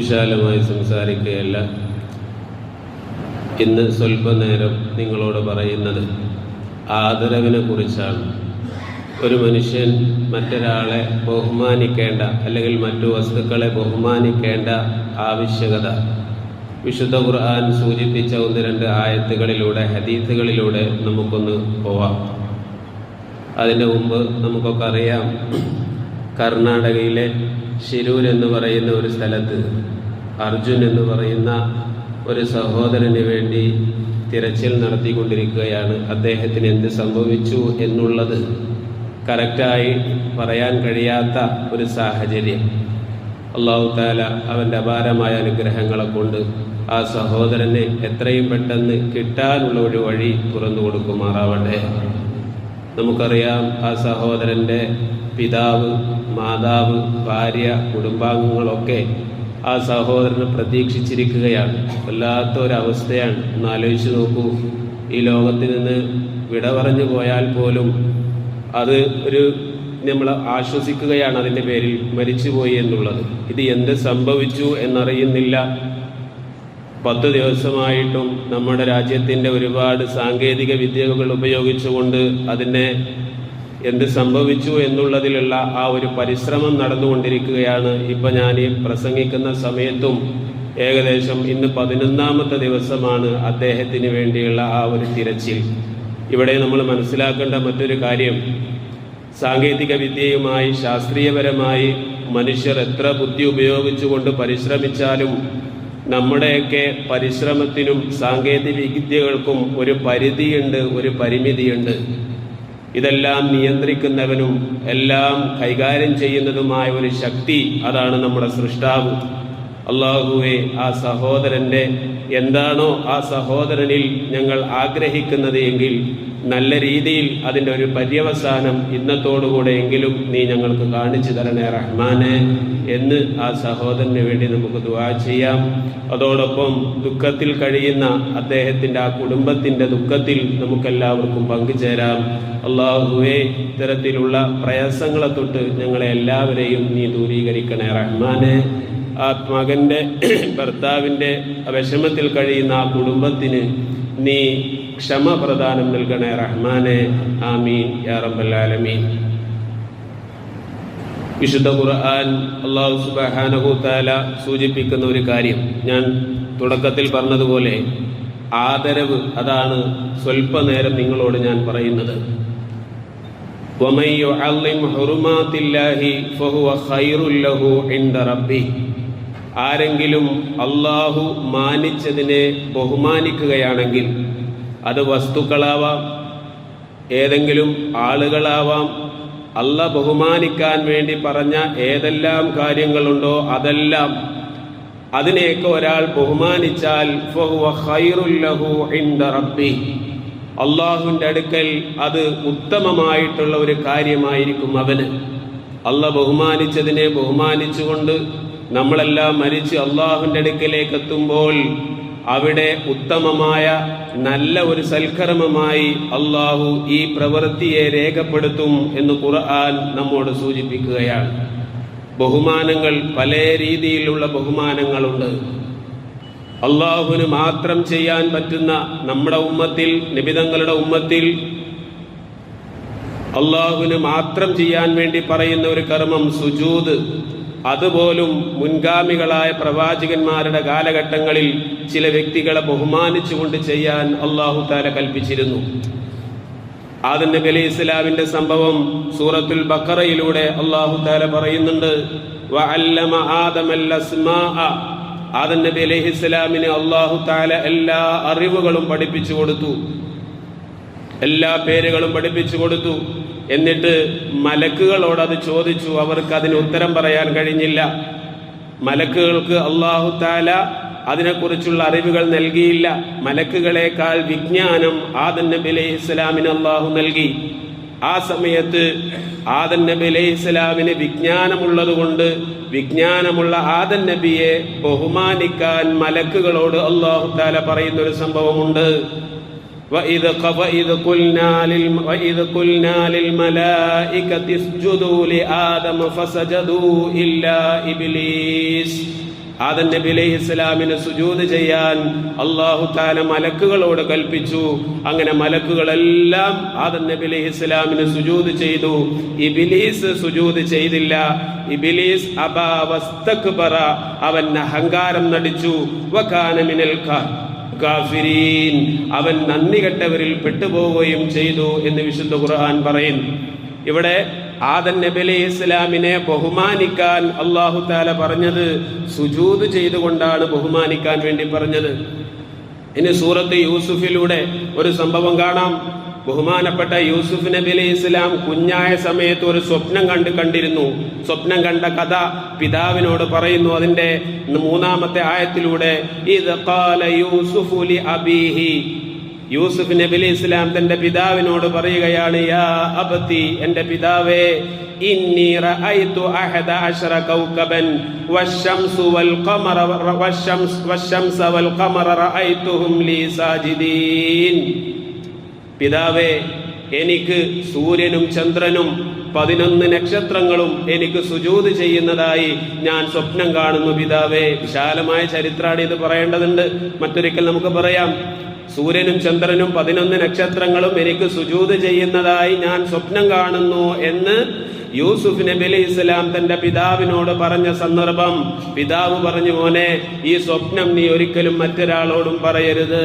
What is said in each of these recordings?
വിശാലമായി സംസാരിക്കുകയല്ല ഇന്ന് സ്വല്പനേരം നിങ്ങളോട് പറയുന്നത് ആദരവിനെ കുറിച്ചാണ് ഒരു മനുഷ്യൻ മറ്റൊരാളെ ബഹുമാനിക്കേണ്ട അല്ലെങ്കിൽ മറ്റു വസ്തുക്കളെ ബഹുമാനിക്കേണ്ട ആവശ്യകത. വിശുദ്ധ ഖുർആൻ സൂചിപ്പിച്ച ഒന്ന് രണ്ട് ആയത്തുകളിലൂടെ ഹദീത്തുകളിലൂടെ നമുക്കൊന്ന് പോവാം. അതിന്റെ മുമ്പ് നമുക്കൊക്കെ അറിയാം കർണാടകയിലെ ശിരൂർ എന്ന് പറയുന്ന ഒരു സ്ഥലത്ത് അർജുൻ എന്ന് പറയുന്ന ഒരു സഹോദരന് വേണ്ടി തിരച്ചിൽ നടത്തിക്കൊണ്ടിരിക്കുകയാണ്. അദ്ദേഹത്തിന് എന്ത് സംഭവിച്ചു എന്നുള്ളത് കറക്റ്റായി പറയാൻ കഴിയാത്ത ഒരു സാഹചര്യം. അള്ളാഹു താല അവന്റെ അപാരമായ അനുഗ്രഹങ്ങളെ കൊണ്ട് ആ സഹോദരനെ എത്രയും പെട്ടെന്ന് കിട്ടാനുള്ള ഒരു വഴി തുറന്നു കൊടുക്കുമാറാവട്ടെ. നമുക്കറിയാം ആ സഹോദരന്റെ പിതാവ് മാതാവ് ഭാര്യ കുടുംബാംഗങ്ങളൊക്കെ ആ സഹോദരനെ പ്രതീക്ഷിച്ചിരിക്കുകയാണ്. വല്ലാത്ത ഒരവസ്ഥയാണ് ഒന്ന് ആലോചിച്ച് നോക്കൂ. ഈ ലോകത്തിൽ നിന്ന് വിട പറഞ്ഞു പോയാൽ പോലും അത് ഒരു നമ്മൾ ആശ്വസിക്കുകയാണ് അതിന്റെ പേരിൽ മരിച്ചുപോയി എന്നുള്ളത്. ഇത് എന്ത് സംഭവിച്ചു എന്നറിയുന്നില്ല. പത്ത് ദിവസമായിട്ടും നമ്മുടെ രാജ്യത്തിന്റെ ഒരുപാട് സാങ്കേതിക വിദ്യകൾ ഉപയോഗിച്ചുകൊണ്ട് അതിനെ എന്ത് സംഭവിച്ചു എന്നുള്ളതിലുള്ള ആ ഒരു പരിശ്രമം നടന്നുകൊണ്ടിരിക്കുകയാണ് ഇപ്പം ഞാൻ ഈ പ്രസംഗിക്കുന്ന സമയത്തും ഏകദേശം ഇന്ന് പതിനൊന്നാമത്തെ ദിവസമാണ് അദ്ദേഹത്തിന് വേണ്ടിയുള്ള ആ ഒരു തിരച്ചിൽ. ഇവിടെ നമ്മൾ മനസ്സിലാക്കേണ്ട മറ്റൊരു കാര്യം സാങ്കേതിക വിദ്യയുമായി ശാസ്ത്രീയപരമായി മനുഷ്യർ എത്ര ബുദ്ധി ഉപയോഗിച്ചുകൊണ്ട് പരിശ്രമിച്ചാലും നമ്മുടെയൊക്കെ പരിശ്രമത്തിനും സാങ്കേതിക വിദ്യകൾക്കും ഒരു പരിധിയുണ്ട് ഒരു പരിമിതിയുണ്ട്. ഇതെല്ലാം നിയന്ത്രിക്കുന്നവനും എല്ലാം കൈകാര്യം ചെയ്യുന്നതുമായ ഒരു ശക്തി അതാണ് നമ്മുടെ സൃഷ്ടാവ്. അള്ളാഹുവെ ആ സഹോദരന്റെ എന്താണോ ആ സഹോദരനിൽ ഞങ്ങൾ ആഗ്രഹിക്കുന്നത് എങ്കിൽ നല്ല രീതിയിൽ അതിന്റെ ഒരു പര്യവസാനം ഇന്നത്തോടുകൂടെ എങ്കിലും നീ ഞങ്ങൾക്ക് കാണിച്ചു തരണേ റഹ്മാനെ എന്ന് ആ സഹോദരന് വേണ്ടി നമുക്ക് ദുവാ ചെയ്യാം. അതോടൊപ്പം ദുഃഖത്തിൽ കഴിയുന്ന അദ്ദേഹത്തിന്റെ ആ കുടുംബത്തിന്റെ ദുഃഖത്തിൽ നമുക്കെല്ലാവർക്കും പങ്കുചേരാം. അള്ളാഹുവെ ഇത്തരത്തിലുള്ള പ്രയാസങ്ങളെ തൊട്ട് ഞങ്ങളെ എല്ലാവരെയും നീ ദൂരീകരിക്കണേ റഹ്മാനെ. ആ മകന്റെ ഭർത്താവിന്റെ വിഷമത്തിൽ കഴിയുന്ന ആ കുടുംബത്തിന് നീ ക്ഷമ പ്രദാനം നൽകണേ റഹ്മാനെ. ആമീൻ. യാ വിശുദ്ധ ഖുർആൻ അള്ളാഹു സുബാനഹുത്താല സൂചിപ്പിക്കുന്ന ഒരു കാര്യം. ഞാൻ തുടക്കത്തിൽ പറഞ്ഞതുപോലെ ആദരവ് അതാണ് സ്വല്പനേരം നിങ്ങളോട് ഞാൻ പറയുന്നത്. ആരെങ്കിലും അള്ളാഹു മാനിച്ചതിനെ ബഹുമാനിക്കുകയാണെങ്കിൽ അത് വസ്തുക്കളാവാം ഏതെങ്കിലും ആളുകളാവാം. അല്ല ബഹുമാനിക്കാൻ വേണ്ടി പറഞ്ഞ ഏതെല്ലാം കാര്യങ്ങളുണ്ടോ അതെല്ലാം അതിനെയൊക്കെ ഒരാൾ ബഹുമാനിച്ചാൽ റബ്ബി. അള്ളാഹുവിന്റെ അടുക്കൽ അത് ഉത്തമമായിട്ടുള്ള ഒരു കാര്യമായിരിക്കും അവന്. അല്ല ബഹുമാനിച്ചതിനെ ബഹുമാനിച്ചുകൊണ്ട് നമ്മളെല്ലാം മരിച്ച് അള്ളാഹുവിന്റെ അടുക്കലേക്ക് എത്തുമ്പോൾ അവിടെ ഉത്തമമായ നല്ല ഒരു സൽക്കർമ്മമായി അള്ളാഹു ഈ പ്രവൃത്തിയെ രേഖപ്പെടുത്തും എന്ന് ഖുർആൻ നമ്മോട് സൂചിപ്പിക്കുകയാണ്. ബഹുമാനങ്ങൾ പല രീതിയിലുള്ള ബഹുമാനങ്ങളുണ്ട്. അള്ളാഹുവിന് മാത്രം ചെയ്യാൻ പറ്റുന്ന നമ്മുടെ ഉമ്മത്തിൽ നിബിതങ്ങളുടെ ഉമ്മത്തിൽ അള്ളാഹുവിന് മാത്രം ചെയ്യാൻ വേണ്ടി പറയുന്ന ഒരു കർമ്മം സുജൂത് അതുപോലും മുൻഗാമികളായ പ്രവാചകന്മാരുടെ കാലഘട്ടങ്ങളിൽ ചില വ്യക്തികളെ ബഹുമാനിച്ചുകൊണ്ട് ചെയ്യാൻ അള്ളാഹു താല കൽപ്പിച്ചിരുന്നു. ആദം നബി അലൈഹി ഇസ്ലാമിന്റെ സംഭവം സൂറത്തുൽ ബക്കറയിലൂടെ അള്ളാഹു താല പറയുന്നുണ്ട് ആദം നബി അലൈഹി ഇസ്ലാമിന് അള്ളാഹു താല എല്ലാ അറിവുകളും പഠിപ്പിച്ചു കൊടുത്തു. എല്ലാ പേരുകളും പഠിപ്പിച്ചു കൊടുത്തു. എന്നിട്ട് മലക്കുകളോട് അത് ചോദിച്ചു അവർക്ക് അതിന് ഉത്തരം പറയാൻ കഴിഞ്ഞില്ല. മലക്കുകൾക്ക് അള്ളാഹു താല അതിനെക്കുറിച്ചുള്ള അറിവുകൾ നൽകിയില്ല. മലക്കുകളെക്കാൾ വിജ്ഞാനം ആദൻ നബി അലൈഹി ഇസ്ലാമിന് അള്ളാഹു നൽകി. ആ സമയത്ത് ആദൻ നബി അലൈഹി ഇസ്ലാമിന് വിജ്ഞാനമുള്ളത് കൊണ്ട് വിജ്ഞാനമുള്ള ആദൻ നബിയെ ബഹുമാനിക്കാൻ മലക്കുകളോട് അള്ളാഹു താല പറയുന്ന ഒരു സംഭവമുണ്ട്. وإذ وإذ قلنا لل وإذ قلنا للملائكة اسجدوا لآدم فسجدوا إلا إبليس ആദൻ നബി അലൈഹി ഇസ്ലാമിന് സുജൂത് ചെയ്യാൻ അള്ളാഹു താല മലക്കുകളോട് കൽപ്പിച്ചു അങ്ങനെ മലക്കുകളെല്ലാം ആദൻ നബി അലൈഹി ഇസ്ലാമിന് സുജൂത് ചെയ്തു ഇബിലീസ് സുജൂത് ചെയ്തില്ല ഇബിലീസ് അബാവസ്തക്ബറ അവൻ അഹങ്കാരം നടിച്ചു വകാന മിനൽ കാഫിരീൻ അവൻ നന്ദി കെട്ടവരിൽ പെട്ടുപോവുകയും ചെയ്തു എന്ന് വിശുദ്ധ ഖുർആൻ പറയുന്നു. ഇവിടെ ആദൻ നബി അലൈഹി ഇസ്ലാമിനെ ബഹുമാനിക്കാൻ അള്ളാഹു താല പറഞ്ഞത് സുജൂത് ചെയ്തുകൊണ്ടാണ് ബഹുമാനിക്കാൻ വേണ്ടി പറഞ്ഞത്. ഇനി സൂറത്ത് യൂസുഫിലൂടെ ഒരു സംഭവം കാണാം. ബഹുമാനപ്പെട്ട യൂസുഫ് നബി അലൈഹി ഇസ്ലാം കുഞ്ഞായ സമയത്ത് ഒരു സ്വപ്നം കണ്ട് കണ്ടിരുന്നു. സ്വപ്നം കണ്ട കഥ പിതാവിനോട് പറയുന്നു. അതിന്റെ മൂന്നാമത്തെ ആയത്തിലൂടെ ലി അബീഹി. യൂസുഫ് നബി അലൈഹി ഇസ്ലാം തന്റെ പിതാവിനോട് പറയുകയാണ് യാ അബത്തി എന്റെ പിതാവേ ഇന്നി റഅയ്തു അഹദ അശറ കൗകബൻ വൽ വൽ ഖമറ റഅയ്തുഹും പിതാവേ എനിക്ക് സൂര്യനും ചന്ദ്രനും പതിനൊന്ന് നക്ഷത്രങ്ങളും എനിക്ക് സുജൂത് ചെയ്യുന്നതായി ഞാൻ സ്വപ്നം കാണുന്നു പിതാവേ. വിശാലമായ ചരിത്രമാണ് ഇത് പറയേണ്ടതുണ്ട്. മറ്റൊരിക്കൽ നമുക്ക് പറയാം. സൂര്യനും ചന്ദ്രനും പതിനൊന്ന് നക്ഷത്രങ്ങളും എനിക്ക് സുജൂത് ചെയ്യുന്നതായി ഞാൻ സ്വപ്നം കാണുന്നു എന്ന് യൂസുഫ് നബി അലി ഇസ്ലാം തന്റെ പിതാവിനോട് പറഞ്ഞ സന്ദർഭം. പിതാവ് പറഞ്ഞു മോനെ ഈ സ്വപ്നം നീ ഒരിക്കലും മറ്റൊരാളോടും പറയരുത്.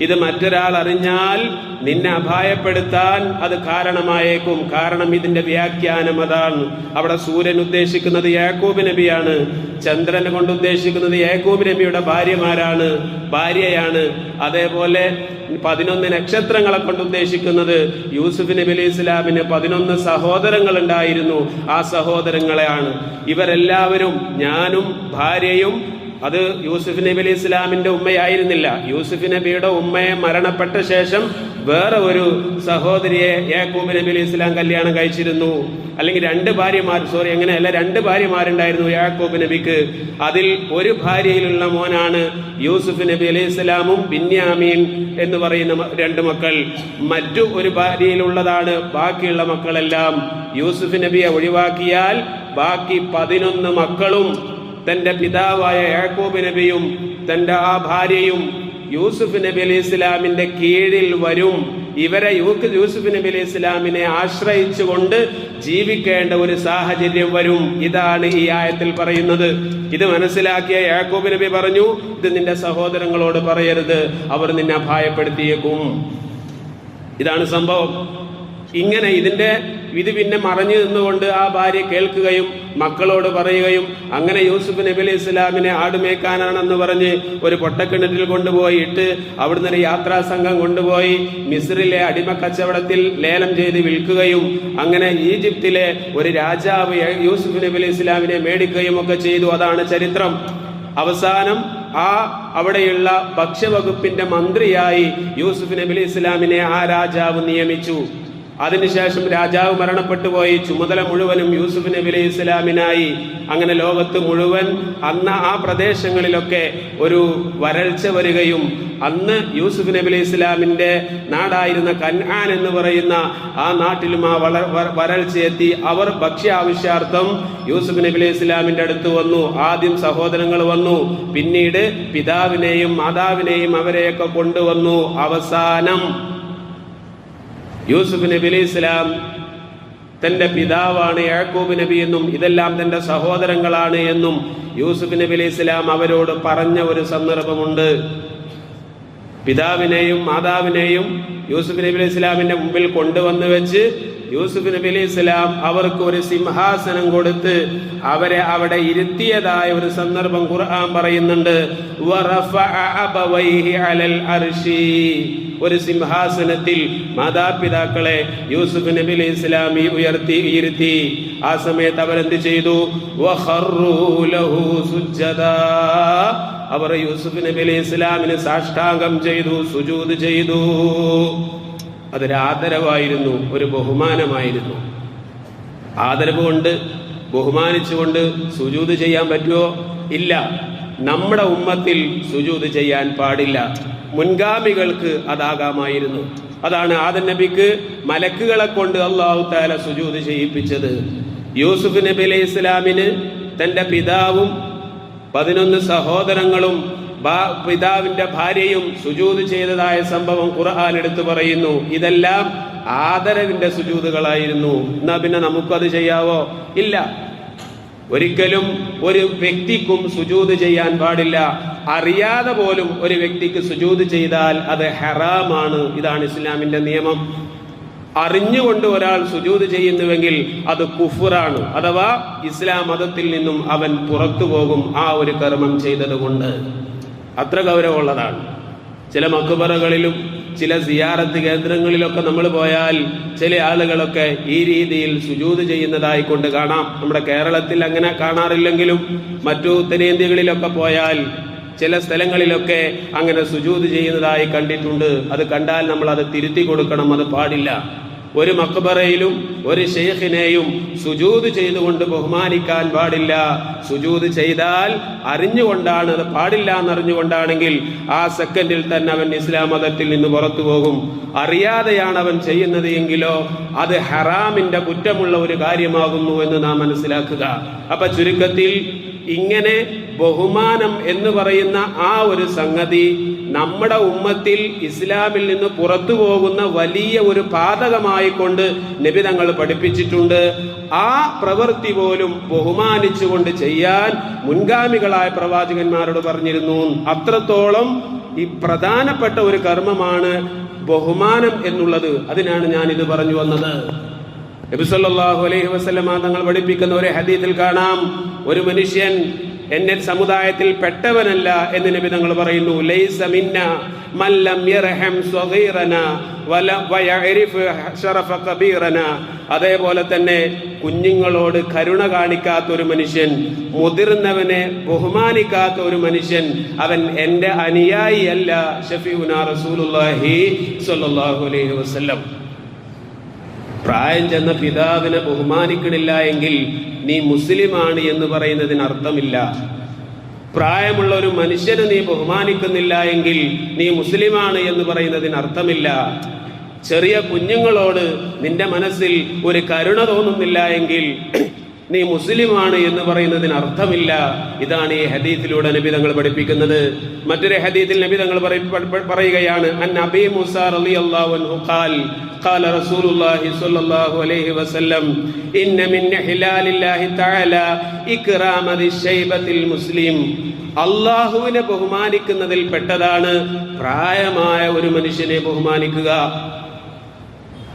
ഇത് മറ്റൊരാൾ അറിഞ്ഞാൽ നിന്നെ അഭായപ്പെടുത്താൻ അത് കാരണമായേക്കും. കാരണം ഇതിന്റെ വ്യാഖ്യാനം അതാണ്. അവിടെ സൂര്യൻ ഉദ്ദേശിക്കുന്നത് യാക്കൂബ് നബിയാണ്. ചന്ദ്രനെ കൊണ്ട് ഉദ്ദേശിക്കുന്നത് യാക്കൂബ് നബിയുടെ ഭാര്യമാരാണ് ഭാര്യയാണ്. അതേപോലെ പതിനൊന്ന് നക്ഷത്രങ്ങളെ കൊണ്ട് ഉദ്ദേശിക്കുന്നത് യൂസുഫ് നബി അലൈഹി ഇസ്ലാമിന് പതിനൊന്ന് സഹോദരങ്ങൾ ഉണ്ടായിരുന്നു. ആ സഹോദരങ്ങളെയാണ്. ഇവരെല്ലാവരും ഞാനും ഭാര്യയും അത് യൂസുഫ് നബി അലി ഇസ്ലാമിന്റെ ഉമ്മയായിരുന്നില്ല. യൂസുഫ് നബിയുടെ ഉമ്മയെ മരണപ്പെട്ട ശേഷം വേറെ ഒരു സഹോദരിയെ യാക്കൂബ് നബി അലി ഇസ്ലാം കല്യാണം കഴിച്ചിരുന്നു. അല്ലെങ്കിൽ രണ്ട് ഭാര്യമാർ സോറി അങ്ങനെയല്ല രണ്ട് ഭാര്യമാരുണ്ടായിരുന്നു യാക്കൂബ് നബിക്ക്. അതിൽ ഒരു ഭാര്യയിലുള്ള മോനാണ് യൂസുഫ് നബി അലി ഇസ്ലാമും ബിന്യാമീൻ എന്ന് പറയുന്ന രണ്ട് മക്കൾ. മറ്റു ഒരു ഭാര്യയിലുള്ളതാണ് ബാക്കിയുള്ള മക്കളെല്ലാം. യൂസുഫ് നബിയെ ഒഴിവാക്കിയാൽ ബാക്കി പതിനൊന്ന് മക്കളും തന്റെ പിതാവായ യാക്കോബ് നബിയും തന്റെ ആ ഭാര്യയും യൂസുഫ് നബി അലി ഇസ്ലാമിന്റെ കീഴിൽ വരും. ഇവരെ യൂക്ക് യൂസുഫ് നബി അലി ഇസ്ലാമിനെ ആശ്രയിച്ചുകൊണ്ട് ജീവിക്കേണ്ട ഒരു സാഹചര്യം വരും. ഇതാണ് ഈ ആയത്തിൽ പറയുന്നത്. ഇത് മനസ്സിലാക്കിയ യാക്കോബ് നബി പറഞ്ഞു ഇത് നിന്റെ സഹോദരങ്ങളോട് പറയരുത്. അവർ നിന്നെ അഭായപ്പെടുത്തിയേക്കും ഇതാണ് സംഭവം. ഇങ്ങനെ ഇതിന്റെ ഇത് പിന്നെ മറഞ്ഞു നിന്നുകൊണ്ട് ആ ഭാര്യ കേൾക്കുകയും മക്കളോട് പറയുകയും അങ്ങനെ യൂസുഫ് നബി അലൈഹി ഇസ്ലാമിനെ ആടുമേക്കാനാണെന്ന് പറഞ്ഞ് ഒരു പൊട്ടക്കിണറ്റിൽ കൊണ്ടുപോയി ഇട്ട് അവിടുന്ന് ഒരു യാത്രാ സംഘം കൊണ്ടുപോയി മിസ്രിലെ അടിമ കച്ചവടത്തിൽ ലേലം ചെയ്ത് വിൽക്കുകയും അങ്ങനെ ഈജിപ്തിലെ ഒരു രാജാവ് യൂസുഫ് നബി അലൈഹി ഇസ്ലാമിനെ മേടിക്കുകയും ഒക്കെ ചെയ്തു. അതാണ് ചരിത്രം. അവസാനം ആ അവിടെയുള്ള ഭക്ഷ്യവകുപ്പിന്റെ മന്ത്രിയായി യൂസുഫ് നബി ഇസ്ലാമിനെ ആ രാജാവ് നിയമിച്ചു. അതിനുശേഷം രാജാവ് മരണപ്പെട്ടു പോയി. ചുമതല മുഴുവനും യൂസുഫ് നബി അലൈഹി ഇസ്ലാമിനായി അങ്ങനെ ലോകത്ത് മുഴുവൻ അന്ന് ആ പ്രദേശങ്ങളിലൊക്കെ ഒരു വരൾച്ച വരികയും അന്ന് യൂസുഫ് നബി അലൈഹി ഇസ്ലാമിന്റെ നാടായിരുന്ന കൻആൻ എന്ന് പറയുന്ന ആ നാട്ടിലും ആ വള വരൾച്ച എത്തി അവർ ഭക്ഷ്യാവശ്യാർത്ഥം യൂസുഫ് നബി അലൈഹി ഇസ്ലാമിന്റെ അടുത്ത് വന്നു. ആദ്യം സഹോദരങ്ങൾ വന്നു. പിന്നീട് പിതാവിനെയും മാതാവിനെയും അവരെയൊക്കെ കൊണ്ടുവന്നു. അവസാനം യൂസുഫ് നബി അലൈഹി ഇസ്ലാം തന്റെ പിതാവാണ് യാക്കൂബ് നബി എന്നും ഇതെല്ലാം തന്റെ സഹോദരങ്ങളാണ് എന്നും യൂസുഫ് നബി അലൈഹി ഇസ്ലാം അവരോട് പറഞ്ഞ ഒരു സന്ദർഭമുണ്ട്. പിതാവിനെയും മാതാവിനെയും യൂസുഫ് നബി അലൈഹി ഇസ്ലാമിന്റെ മുമ്പിൽ കൊണ്ടുവന്ന് വെച്ച് യൂസുഫ് നബി അലൈഹി ഇസ്ലാം അവർക്ക് ഒരു സിംഹാസനം കൊടുത്ത് അവരെ അവിടെ ഇരുത്തിയതായ ഒരു സന്ദർഭം ഖുർആൻ പറയുന്നുണ്ട്. ഒരു സിംഹാസനത്തിൽ മാതാപിതാക്കളെ യൂസുഫ് നബി അലൈഹി ഇസ്ലാമി ഉയർത്തി ഇരുത്തി. ആ സമയത്ത് അവരെന്ത് ചെയ്തു? അവർ യൂസുഫ് നബി അലൈഹി ഇസ്ലാമിന് സാഷ്ടാംഗം ചെയ്തു സുജൂത് ചെയ്തു. അതൊരു ആദരവായിരുന്നു ഒരു ബഹുമാനമായിരുന്നു. ആദരവ് കൊണ്ട് ബഹുമാനിച്ചുകൊണ്ട് സുജൂത് ചെയ്യാൻ പറ്റുമോ ഇല്ല. നമ്മുടെ ഉമ്മത്തിൽ സുജൂത് ചെയ്യാൻ പാടില്ല. മുൻഗാമികൾക്ക് അതാകാമായിരുന്നു. അതാണ് ആദൻ നബിക്ക് മലക്കുകളെ കൊണ്ട് അള്ളാഹു താല സുജൂത് ചെയ്യിപ്പിച്ചത്. യൂസുഫ് നബി അലൈഹി ഇസ്ലാമിന് തന്റെ പിതാവും പതിനൊന്ന് സഹോദരങ്ങളും പിതാവിന്റെ ഭാര്യയും സുജൂത് ചെയ്തതായ സംഭവം ഖുർആൻ എടുത്തു പറയുന്നു. ഇതെല്ലാം ആദരവിന്റെ സുജൂതുകളായിരുന്നു. എന്നാ പിന്നെ നമുക്കത് ചെയ്യാവോ? ഇല്ല. ഒരിക്കലും ഒരു വ്യക്തിക്കും സുജൂത് ചെയ്യാൻ പാടില്ല. അറിയാതെ പോലും ഒരു വ്യക്തിക്ക് സുജൂത് ചെയ്താൽ അത് ഹറാമാണ്. ഇതാണ് ഇസ്ലാമിന്റെ നിയമം. അറിഞ്ഞുകൊണ്ട് ഒരാൾ സുജൂത് ചെയ്യുന്നുവെങ്കിൽ അത് കുഫുറാണ്. അഥവാ ഇസ്ലാം മതത്തിൽ നിന്നും അവൻ പുറത്തു പോകും ആ ഒരു കർമ്മം ചെയ്തത് കൊണ്ട് അത്ര ഗൗരവമുള്ളതാണ്. ചില മക്കുബറകളിലും ചില സിയാറത്ത് കേന്ദ്രങ്ങളിലൊക്കെ നമ്മൾ പോയാൽ ചില ആളുകളൊക്കെ ഈ രീതിയിൽ സുജൂത് ചെയ്യുന്നതായി കൊണ്ട് കാണാം. നമ്മുടെ കേരളത്തിൽ അങ്ങനെ കാണാറില്ലെങ്കിലും മറ്റു ഉത്തരേന്ത്യകളിലൊക്കെ പോയാൽ ചില സ്ഥലങ്ങളിലൊക്കെ അങ്ങനെ സുജൂത് ചെയ്യുന്നതായി കണ്ടിട്ടുണ്ട്. അത് കണ്ടാൽ നമ്മൾ അത് തിരുത്തി കൊടുക്കണം അത് പാടില്ല. ഒരു മക്ബറയിലും ഒരു ഷെയ്ഖിനെയും സുജൂത് ചെയ്തുകൊണ്ട് ബഹുമാനിക്കാൻ പാടില്ല. സുജൂത് ചെയ്താൽ അറിഞ്ഞുകൊണ്ടാണ് അത് പാടില്ല എന്നറിഞ്ഞുകൊണ്ടാണെങ്കിൽ ആ സെക്കൻഡിൽ തന്നെ അവൻ ഇസ്ലാം മതത്തിൽ നിന്ന് പുറത്തു പോകും. അറിയാതെയാണ് അവൻ ചെയ്യുന്നത് എങ്കിലോ അത് ഹറാമിന്റെ കുറ്റമുള്ള ഒരു കാര്യമാകുന്നു എന്ന് നാം മനസ്സിലാക്കുക. അപ്പൊ ചുരുക്കത്തിൽ ഇങ്ങനെ ബഹുമാനം എന്ന് പറയുന്ന ആ ഒരു സംഗതി നമ്മുടെ ഉമ്മത്തിൽ ഇസ്ലാമിൽ നിന്ന് പുറത്തു പോകുന്ന വലിയ ഒരു പാതകമായി കൊണ്ട് നബി തങ്ങൾ പഠിപ്പിച്ചിട്ടുണ്ട്. ആ പ്രവൃത്തി പോലും ബഹുമാനിച്ചുകൊണ്ട് ചെയ്യാൻ മുൻഗാമികളായ പ്രവാചകന്മാരോട് പറഞ്ഞിരുന്നു. അത്രത്തോളം ഈ പ്രധാനപ്പെട്ട ഒരു കർമ്മമാണ് ബഹുമാനം എന്നുള്ളത്. അതിനാണ് ഞാൻ ഇത് പറഞ്ഞു വന്നത്. നബിസല്ലാഹു അലൈഹി വസല്ലമ തങ്ങൾ പഠിപ്പിക്കുന്ന ഒരു ഹദീത്തിൽ കാണാം. ഒരു മനുഷ്യൻ എന്നെ സമുദായത്തിൽ പെട്ടവനല്ല എന്ന് നബി തങ്ങൾ പറയുന്നു. ലൈസ മിന്ന മല്ലം യർഹം സ്വഗീറന വല വയഅരിഫ് ഷറഫ കബീറന. അതേപോലെ തന്നെ കുഞ്ഞുങ്ങളോട് കരുണ കാണിക്കാത്ത ഒരു മനുഷ്യൻ മുതിർന്നവനെ ബഹുമാനിക്കാത്ത ഒരു മനുഷ്യൻ അവൻ എന്റെ അനുയായി അല്ല ഷഫീഉന റസൂലുള്ളാഹി സ്വല്ലല്ലാഹു അലൈഹി വസല്ലം. പ്രായം ചെന്ന പിതാവിനെ ബഹുമാനിക്കണില്ല എങ്കിൽ നീ മുസ്ലിമാണ് എന്ന് പറയുന്നതിന് അർത്ഥമില്ല. പ്രായമുള്ള ഒരു മനുഷ്യനെ നീ ബഹുമാനിക്കുന്നില്ല എങ്കിൽ നീ മുസ്ലിമാണ് എന്ന് പറയുന്നതിന് അർത്ഥമില്ല. ചെറിയ കുഞ്ഞുങ്ങളോട് നിന്റെ മനസ്സിൽ ഒരു കരുണ തോന്നുന്നില്ല എങ്കിൽ നീ മുസ്ലിമാണ് എന്ന് പറയുന്നതിന് അർത്ഥമില്ല ഇതാണ് ഈ ഹദീത്തിലൂടെ നബി തങ്ങൾ പഠിപ്പിക്കുന്നത് മറ്റൊരു ഹദീത്തിൽ നബി തങ്ങൾ പറയ- പ- പറയുകയാണ് അൻ അബി മുസ റളിയല്ലാഹു അൻഹു ഖാൽ قال رسول الله صلى الله عليه وسلم إن من حلال الله تعالى إكرام ذي الشيبة المسلم അള്ളാഹുവിനെ ബഹുമാനിക്കുന്നതിൽ പെട്ടതാണ് പ്രായമായ ഒരു മനുഷ്യനെ ബഹുമാനിക്കുക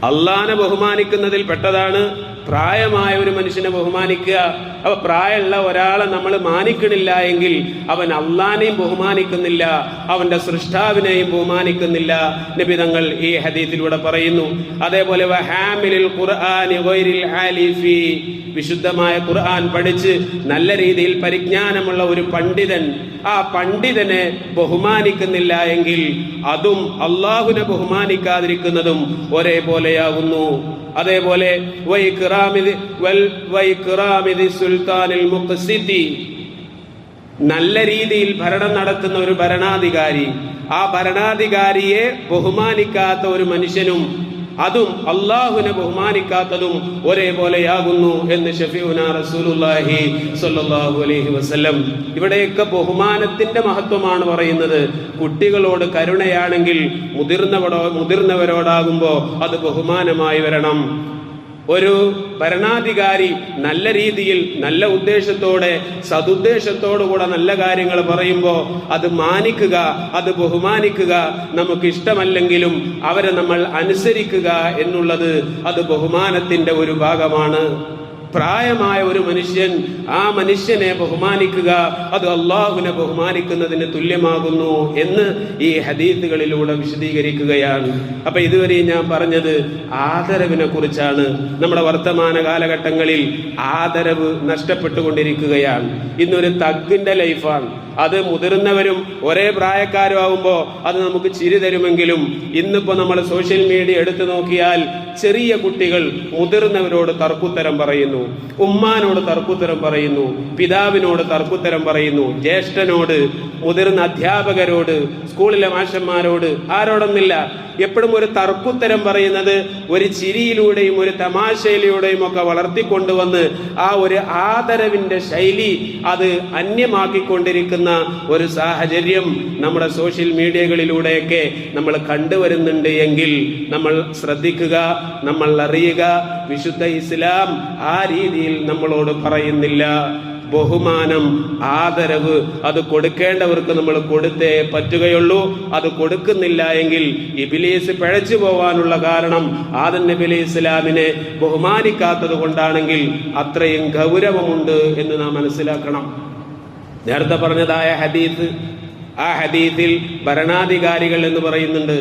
അള്ളാനെ ബഹുമാനിക്കുന്നതിൽ പെട്ടതാണ് പ്രായമായ ഒരു മനുഷ്യനെ ബഹുമാനിക്കുക. അപ്പൊ പ്രായമുള്ള ഒരാളെ നമ്മൾ മാനിക്കണില്ല എങ്കിൽ അവൻ അള്ളാനെയും ബഹുമാനിക്കുന്നില്ല അവന്റെ സൃഷ്ടാവിനെയും ബഹുമാനിക്കുന്നില്ല. നിബിതങ്ങൾ ഈ ഹദീത്തിലൂടെ പറയുന്നു അതേപോലെ വിശുദ്ധമായ ഖുർആൻ പഠിച്ച് നല്ല രീതിയിൽ പരിജ്ഞാനമുള്ള ഒരു പണ്ഡിതൻ ആ പണ്ഡിതനെ ബഹുമാനിക്കുന്നില്ല എങ്കിൽ അതും അള്ളാഹുനെ ബഹുമാനിക്കാതിരിക്കുന്നതും ഒരേപോലെയാകുന്നു അതേപോലെ വൈക്റാമിദ് നല്ല രീതിയിൽ ഭരണം നടത്തുന്ന ഒരു ഭരണാധികാരി. ആ ഭരണാധികാരിയെ ബഹുമാനിക്കാത്ത ഒരു മനുഷ്യനും അതും അള്ളാഹുവിനെ ബഹുമാനിക്കാത്തതും ഒരേപോലെയാകുന്നു എന്ന് ഷഫീഉന അലൈഹി വസല്ലം. ഇവിടെയൊക്കെ ബഹുമാനത്തിന്റെ മഹത്വമാണ് പറയുന്നത്. കുട്ടികളോട് കരുണയാണെങ്കിൽ മുതിർന്നവടോ മുതിർന്നവരോടാകുമ്പോൾ അത് ബഹുമാനമായി വരണം. ഒരു ഭരണാധികാരി നല്ല രീതിയിൽ നല്ല ഉദ്ദേശത്തോടെ സതുദ്ദേശത്തോടുകൂടെ നല്ല കാര്യങ്ങൾ പറയുമ്പോൾ അത് മാനിക്കുക അത് ബഹുമാനിക്കുക നമുക്ക് ഇഷ്ടമല്ലെങ്കിലും അവരെ നമ്മൾ അനുസരിക്കുക എന്നുള്ളത് അത് ബഹുമാനത്തിന്റെ ഒരു ഭാഗമാണ്. പ്രായമായ ഒരു മനുഷ്യൻ ആ മനുഷ്യനെ ബഹുമാനിക്കുക അത് അള്ളാഹുവിനെ ബഹുമാനിക്കുന്നതിന് തുല്യമാകുന്നു എന്ന് ഈ ഹദീത്തുകളിലൂടെ വിശദീകരിക്കുകയാണ്. അപ്പൊ ഇതുവരെ ഞാൻ പറഞ്ഞത് ആദരവിനെ കുറിച്ചാണ്. നമ്മുടെ വർത്തമാന കാലഘട്ടങ്ങളിൽ ആദരവ് നഷ്ടപ്പെട്ടുകൊണ്ടിരിക്കുകയാണ്. ഇന്നൊരു തഗ്ഗിന്റെ ലൈഫാണ്. അത് മുതിർന്നവരും ഒരേ പ്രായക്കാരും ആവുമ്പോൾ അത് നമുക്ക് ചിരി തരുമെങ്കിലും ഇന്നിപ്പോ നമ്മൾ സോഷ്യൽ മീഡിയ എടുത്തു നോക്കിയാൽ ചെറിയ കുട്ടികൾ മുതിർന്നവരോട് തർക്കുത്തരം പറയുന്നു. പറയുന്നു. ഉമ്മാനോട് തർക്കുത്തരം പറയുന്നു. പിതാവിനോട് തർക്കുത്തരം പറയുന്നു. ജ്യേഷ്ഠനോട് മുതിർന്ന അധ്യാപകരോട് സ്കൂളിലെ മാഷന്മാരോട് ആരോടൊന്നില്ല. എപ്പോഴും ഒരു തർക്കുത്തരം പറയുന്നത് ഒരു ചിരിയിലൂടെയും ഒരു തമാശയിലൂടെയും ഒക്കെ വളർത്തിക്കൊണ്ടുവന്ന് ആ ഒരു ആദരവിന്റെ ശൈലി അത് അന്യമാക്കിക്കൊണ്ടിരിക്കുന്ന ഒരു സാഹചര്യം നമ്മുടെ സോഷ്യൽ മീഡിയകളിലൂടെയൊക്കെ നമ്മൾ കണ്ടുവരുന്നുണ്ട് എങ്കിൽ നമ്മൾ ശ്രദ്ധിക്കുക നമ്മൾ അറിയുക. വിശുദ്ധ ഇസ്ലാം ആ രീതിയിൽ നമ്മളോട് പറയുന്നില്ല. ബഹുമാനം ആദരവ് അത് കൊടുക്കേണ്ടവർക്ക് നമ്മൾ കൊടുത്തേ പറ്റുകയുള്ളൂ. അത് കൊടുക്കുന്നില്ല എങ്കിൽ ഇബിലീസ് പിഴച്ചു പോവാനുള്ള കാരണം ആദൻ നബി ഇസ്ലാമിനെ ബഹുമാനിക്കാത്തത് കൊണ്ടാണെങ്കിൽ അത്രയും ഗൗരവമുണ്ട് എന്ന് നാം മനസ്സിലാക്കണം. നേരത്തെ പറഞ്ഞതായ ഹദീസ് ആ ഹദീത്തിൽ ഭരണാധികാരികൾ എന്ന് പറയുന്നുണ്ട്.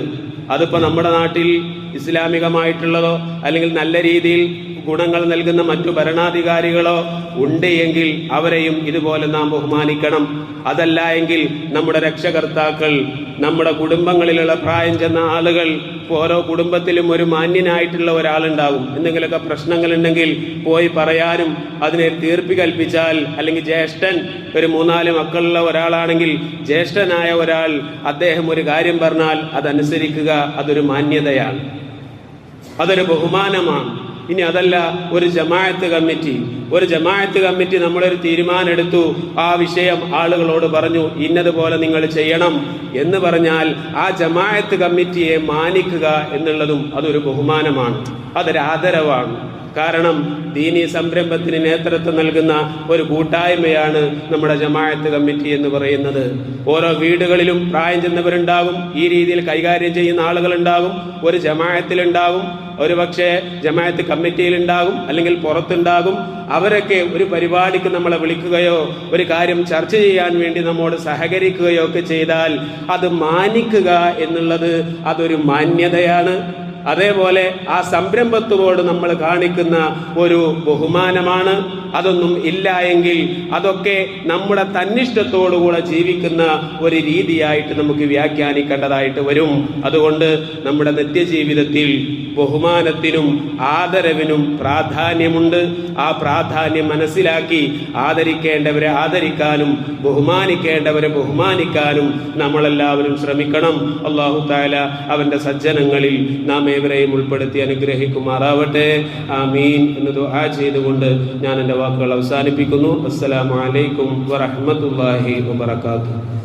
അതിപ്പോ നമ്മുടെ നാട്ടിൽ ഇസ്ലാമികമായിട്ടുള്ളതോ അല്ലെങ്കിൽ നല്ല രീതിയിൽ ഗുണങ്ങൾ നൽകുന്ന മറ്റു ഭരണാധികാരികളോ ഉണ്ട് എങ്കിൽ അവരെയും ഇതുപോലെ നാം ബഹുമാനിക്കണം. അതല്ല എങ്കിൽ നമ്മുടെ രക്ഷകർത്താക്കൾ നമ്മുടെ കുടുംബങ്ങളിലുള്ള പ്രായം ചെന്ന ആളുകൾ ഓരോ കുടുംബത്തിലും ഒരു മാന്യനായിട്ടുള്ള ഒരാളുണ്ടാകും. എന്തെങ്കിലുമൊക്കെ പ്രശ്നങ്ങളുണ്ടെങ്കിൽ പോയി പറയാനും അതിനെ തീർപ്പി കൽപ്പിച്ചാൽ അല്ലെങ്കിൽ ജ്യേഷ്ഠൻ ഒരു മൂന്നാൽ മക്കളുള്ള ഒരാളാണെങ്കിൽ ജ്യേഷ്ഠനായ ഒരാൾ അദ്ദേഹം ഒരു കാര്യം പറഞ്ഞാൽ അതനുസരിക്കുക അതൊരു മാന്യതയാണ്. അതൊരു ബഹുമാനമാണ്. ഇനി അതല്ല ഒരു ജമാഅത്ത് കമ്മിറ്റി. ഒരു ജമാഅത്ത് കമ്മിറ്റി നമ്മളൊരു തീരുമാനം എടുത്തു ആ വിഷയം ആളുകളോട് പറഞ്ഞു ഇന്നതുപോലെ നിങ്ങൾ ചെയ്യണം. എന്ന് പറഞ്ഞാൽ ആ ജമാഅത്ത് കമ്മിറ്റിയെ മാനിക്കുക എന്നുള്ളതും അതൊരു ബഹുമാനമാണ്. അതൊരു ആദരവാണ് കാരണം ദീനീ സംരംഭത്തിന് നേതൃത്വം നൽകുന്ന ഒരു കൂട്ടായ്മയാണ് നമ്മുടെ ജമാഅത്ത് കമ്മിറ്റി എന്ന് പറയുന്നത്. ഓരോ വീടുകളിലും പ്രായം ചെന്നവരുണ്ടാകും ഈ രീതിയിൽ കൈകാര്യം ചെയ്യുന്ന ആളുകളുണ്ടാകും ഒരു ജമാഅത്തിലുണ്ടാകും ഒരു പക്ഷേ ജമാഅത്ത് കമ്മിറ്റിയിലുണ്ടാകും അല്ലെങ്കിൽ പുറത്തുണ്ടാകും. അവരൊക്കെ ഒരു പരിപാടിക്ക് നമ്മളെ വിളിക്കുകയോ ഒരു കാര്യം ചർച്ച ചെയ്യാൻ വേണ്ടി നമ്മോട് സഹകരിക്കുകയോ ഒക്കെ ചെയ്താൽ അത് മാനിക്കുക എന്നുള്ളത് അതൊരു മാന്യതയാണ്. അതേപോലെ ആ സംരംഭത്തോട് നമ്മൾ കാണിക്കുന്ന ഒരു ബഹുമാനമാണ്. അതൊന്നും ഇല്ല എങ്കിൽ അതൊക്കെ നമ്മുടെ തന്നിഷ്ടത്തോടുകൂടെ ജീവിക്കുന്ന ഒരു രീതിയായിട്ട് നമുക്ക് വ്യാഖ്യാനിക്കേണ്ടതായിട്ട് വരും. അതുകൊണ്ട് നമ്മുടെ നിത്യജീവിതത്തിൽ ബഹുമാനത്തിനും ആദരവിനും പ്രാധാന്യമുണ്ട്. ആ പ്രാധാന്യം മനസ്സിലാക്കി ആദരിക്കേണ്ടവരെ ആദരിക്കാനും ബഹുമാനിക്കേണ്ടവരെ ബഹുമാനിക്കാനും നമ്മളെല്ലാവരും ശ്രമിക്കണം. അള്ളാഹു താല അവന്റെ സജ്ജനങ്ങളിൽ നാം ഏവരെയും ഉൾപ്പെടുത്തി അനുഗ്രഹിക്കുമാറാവട്ടെ. ആമീൻ. എന്ന് ദുആ ചെയ്തുകൊണ്ട് ഞാൻ എന്റെ വാക്കുകൾ അവസാനിപ്പിക്കുന്നു. അസ്സലാമു അലൈക്കും വറഹ്മത്തുള്ളാഹി വബറകാതുഹു.